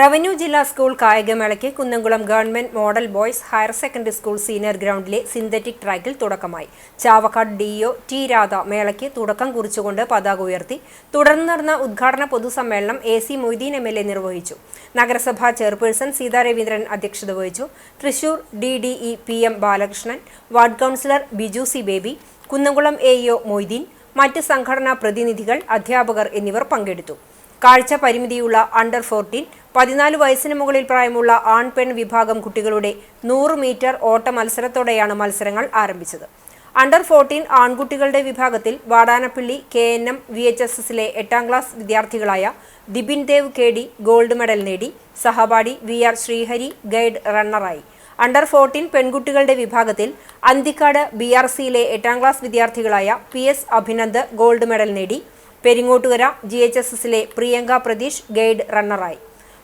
Revenue ജില്ലാ school കായികമേളയ്ക്ക് Kunnamkulam government model boys higher secondary school senior ഗ്രൗണ്ടിലെ synthetic ട്രാക്കിൽ തുടക്കമായി. Chavakkad DEO T Radha മേളയ്ക്ക് തുടക്കം കുറിച്ചുകൊണ്ട് പതാക ഉയർത്തി. തുടർന്ന് നടന്ന ഉദ്ഘാടന പൊതുസമ്മേളനം A C Moideen M L A നിർവഹിച്ചു. നഗരസഭാ ചെയർപേഴ്സൺ സീതാ രവീന്ദ്രൻ അധ്യക്ഷത വഹിച്ചു. Thrissur D D E P M Balakrishnan ward councillor Biju C Baby Kunnamkulam A Moideen മറ്റ് സംഘടനാ പ്രതിനിധികൾ അധ്യാപകർ എന്നിവർ പങ്കെടുത്തു. കാഴ്ച പരിമിതിയുള്ള അണ്ടർ ഫോർട്ടീൻ പതിനാല് വയസ്സിന് മുകളിൽ പ്രായമുള്ള ആൺ പെൺ വിഭാഗം കുട്ടികളുടെ നൂറ് മീറ്റർ ഓട്ട മത്സരത്തോടെയാണ് മത്സരങ്ങൾ ആരംഭിച്ചത്. അണ്ടർ ഫോർട്ടീൻ ആൺകുട്ടികളുടെ വിഭാഗത്തിൽ Vadanappally K N M V H S എസിലെ എട്ടാം class വിദ്യാർത്ഥികളായ Dibin Dev K D gold medal നേടി സഹപാഠി വി ആർ ശ്രീഹരി ഗൈഡ് റണ്ണറായി അണ്ടർ ഫോർട്ടീൻ പെൺകുട്ടികളുടെ വിഭാഗത്തിൽ അന്തിക്കാട് ബി ആർ സിയിലെ എട്ടാം class വിദ്യാർത്ഥികളായ P S Abhinand gold medal നേടി പെരിങ്ങോട്ടുകര ജി എച്ച് എസ് എസിലെ പ്രിയങ്ക പ്രതീഷ് ഗൈഡ് റണ്ണറായി.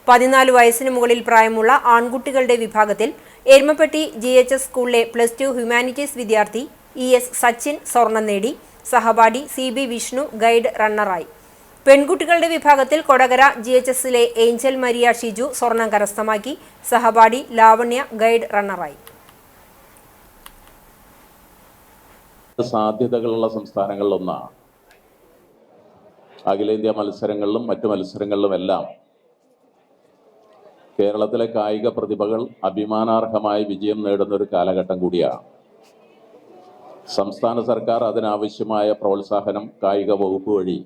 പതിനാല് വയസ്സിന് മുകളിൽ പ്രായമുള്ള ആൺകുട്ടികളുടെ വിഭാഗത്തിൽ എരുമപ്പെട്ടി ജി എച്ച് എസ് സ്കൂളിലെ പ്ലസ് ടു ഹ്യൂമാനിറ്റീസ് വിദ്യാർത്ഥി ഇ എസ് സച്ചിൻ സ്വർണം നേടി. സഹപാഠി സി ബി വിഷ്ണു ഗൈഡ് റണ്ണറായി. പെൺകുട്ടികളുടെ വിഭാഗത്തിൽ കൊടകര ജി എച്ച് എസിലെ ഏഞ്ചൽ മരിയ ഷിജു സ്വർണം കരസ്ഥമാക്കി. സഹപാഠി ലാവണ്യ ഗൈഡ് റണ്ണറായി. സാധ്യതകളുള്ള സംസ്ഥാനങ്ങളിലൊന്നാണ്. അഖിലേന്ത്യാ മത്സരങ്ങളിലും മറ്റു മത്സരങ്ങളിലുമെല്ലാം കേരളത്തിലെ കായിക പ്രതിഭകൾ അഭിമാനാർഹമായ വിജയം നേടുന്ന ഒരു കാലഘട്ടം കൂടിയാണ്. സംസ്ഥാന സർക്കാർ അതിനാവശ്യമായ പ്രോത്സാഹനം കായിക വകുപ്പ് വഴി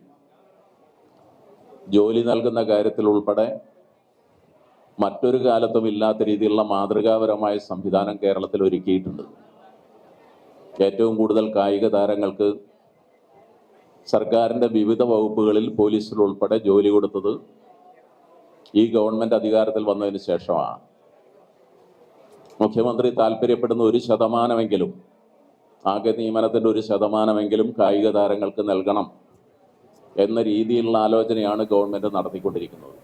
ജോലി നൽകുന്ന കാര്യത്തിൽ ഉൾപ്പെടെ മറ്റൊരു കാലത്തും ഇല്ലാത്ത രീതിയിലുള്ള മാതൃകാപരമായ സംവിധാനം കേരളത്തിൽ ഒരുക്കിയിട്ടുണ്ട്. ഏറ്റവും കൂടുതൽ കായിക താരങ്ങൾക്ക് സർക്കാരിന്റെ വിവിധ വകുപ്പുകളിൽ പോലീസിൽ ഉൾപ്പെടെ ജോലി കൊടുത്തത് ഈ ഗവൺമെന്റ് അധികാരത്തിൽ വന്നതിന് ശേഷമാണ്. മുഖ്യമന്ത്രി താല്പര്യപ്പെടുന്ന ഒരു ശതമാനമെങ്കിലും ആകെ നിയമനത്തിന്റെ ഒരു ശതമാനമെങ്കിലും കായിക താരങ്ങൾക്ക് നൽകണം എന്ന രീതിയിലുള്ള ആലോചനയാണ് ഗവൺമെന്റ് നടത്തിക്കൊണ്ടിരിക്കുന്നത്.